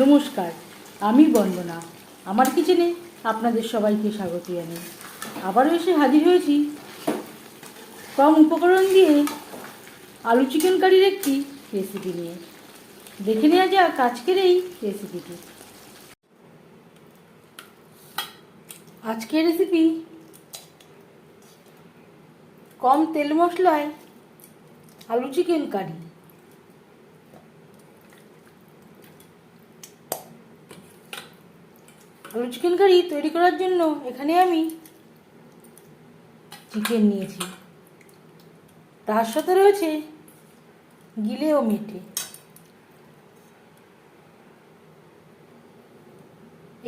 নমস্কার, আমি বন্দনা। আমার কিচেনে আপনাদের সবাইকে স্বাগত জানাই। আবারও এসে হাজির হয়েছি কম উপকরণ দিয়ে আলু চিকেন কারির একটি রেসিপি নিয়ে। দেখে নেওয়া যাক আজকের এই রেসিপিটি আজকের রেসিপি কম তেল মশলায় আলু চিকেন কারি আলু চিকেন কারি তৈরি করার জন্য এখানে আমি চিকেন নিয়েছি। তার সাথে রয়েছে গিলে ও মেটে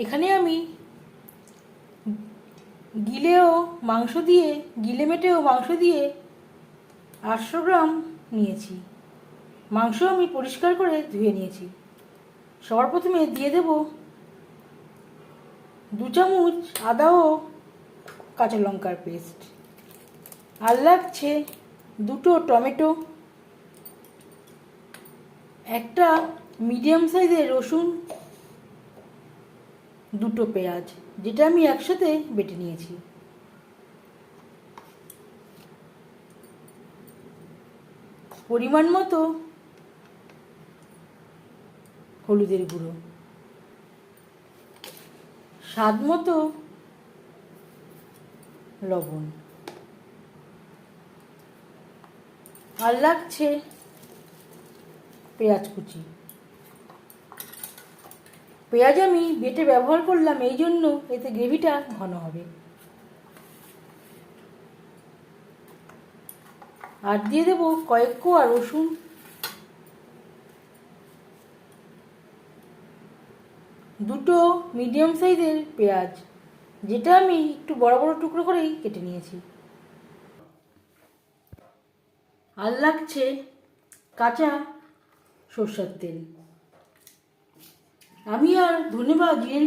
এখানে আমি গিলেও মাংস দিয়ে, গিলে মেটেও মাংস দিয়ে আটশো গ্রাম নিয়েছি। মাংস আমি পরিষ্কার করে ধুয়ে নিয়েছি। সবার প্রথমে দিয়ে দেবো দু চামচ আদা ও কাঁচা লঙ্কার পেস্ট। আর লাগছে দুটো টমেটো, একটা মিডিয়াম সাইজের রসুন, দুটো পেঁয়াজ, যেটা আমি একসাথে বেটে নিয়েছি। পরিমাণ মতো হলুদের গুঁড়ো। স্বাদ মতো লবণ। আর লাগছে পেঁয়াজ কুচি। পেঁয়াজ আমি বেটে ব্যবহার করলাম, এই জন্য এতে গ্রেভিটা ঘন হবে। আর দিয়ে দেবো কয়েক কোয়া রসুন। দুটো মিডিয়াম সাইজের পেঁয়াজ, যেটা আমি একটু বড় বড় টুকরো করেই কেটে নিয়েছি। আর লাগছে কাঁচা সর্ষের তেল। আমি আর ধনে বা জিরের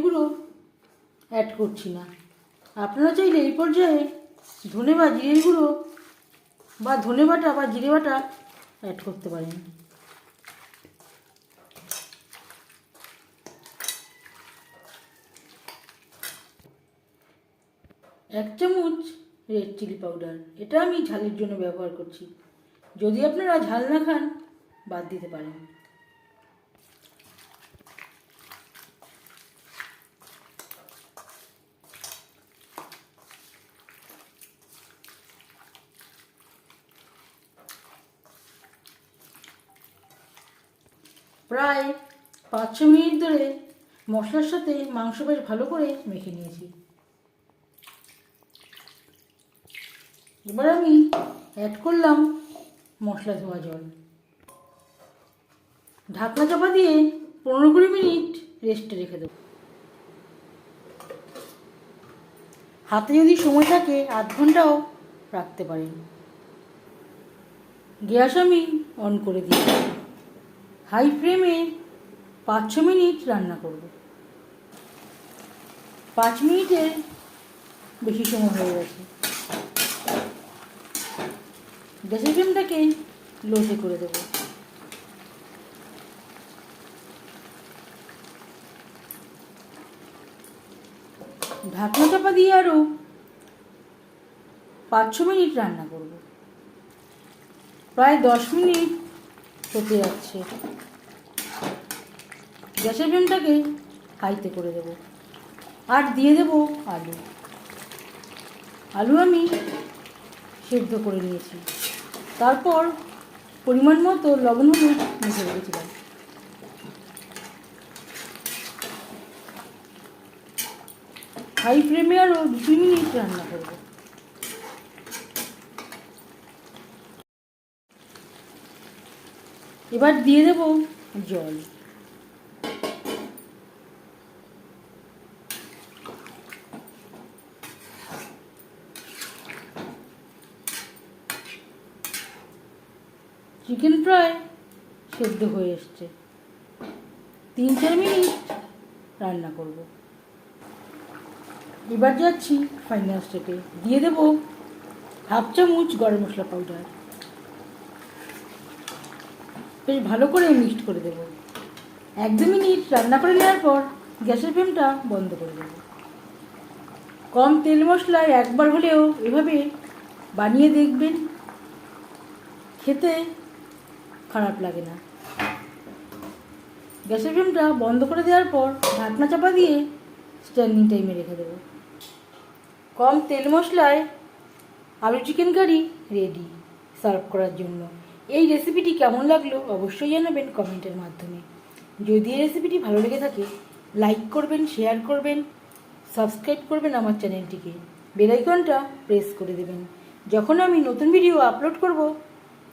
অ্যাড করছি না। আপনারা চাইলে এই পর্যায়ে ধনে বা জিরের বা ধনে বাটা বা জিরে বাটা অ্যাড করতে পারেন। এক চামচ রেড চিলি পাউডার এটা আমি ঝালের জন্য ব্যবহার করছি। যদি আপনারা ঝাল না খান, বাদ দিতে পারেন। প্রায় পাঁচ ছ মিনিট ধরে মশলার সাথে মাংস বেশ ভালো করে মেখে নিয়েছি। এবার আমি অ্যাড করলাম মশলা ধোয়া জল। ঢাকনা চাপা দিয়ে পনেরো কুড়ি মিনিট রেস্টে রেখে দেবো। হাতে যদি সময় থাকে আধ ঘন্টাও রাখতে পারেন। গ্যাস আমি অন করে দিয়েছি হাই ফ্লেমে পাঁচ ছ মিনিট রান্না করব। পাঁচ মিনিটের বেশি সময় হয়ে গেছে। গ্যাসের ফ্লেমটাকে লোতে করে দেবো। ঢাকনা চাপা দিয়ে আরও পাঁচ ছ মিনিট রান্না করব। প্রায় দশ মিনিট হতে যাচ্ছে। গ্যাসের ফ্লেমটাকে হাইতে করে দেব। আর দিয়ে দেব আলু। আলু আমি সেদ্ধ করে নিয়েছি। তারপর পরিমাণ মতো লবণ হলুদ মেখে রেখেছিলাম হাই ফ্লেমে আরও দুই মিনিট রান্না করব। এবার দিয়ে দেব জল। চিকেন প্রায় সেদ্ধ হয়ে এসছে। তিন চার মিনিট রান্না করব। এবার যাচ্ছি ফাইনাল স্টেপে দিয়ে দেব হাফ চামচ গরম মশলা পাউডার বেশ ভালো করে মিক্সড করে দেব। এক দু মিনিট রান্না করে নেওয়ার পর গ্যাসের ফ্লেমটা বন্ধ করে দেব। কম তেল মশলায় একবার হলেও এভাবে বানিয়ে দেখবেন। খেতে খারাপ লাগে না। গ্যাসের ফ্লেমটা বন্ধ করে দেওয়ার পর ঢাকনা চাপা দিয়ে স্ট্যান্ডিং টাইমে রেখে দেবো। কম তেল মশলায় আলু চিকেন কারি রেডি সার্ভ করার জন্য। এই রেসিপিটি কেমন লাগল অবশ্যই জানাবেন কমেন্টের মাধ্যমে। যদি এই রেসিপিটি ভালো লেগে থাকে লাইক করবেন শেয়ার করবেন সাবস্ক্রাইব করবেন আমার চ্যানেলটিকে বেলাইকনটা প্রেস করে দেবেন। যখন আমি নতুন ভিডিও আপলোড করব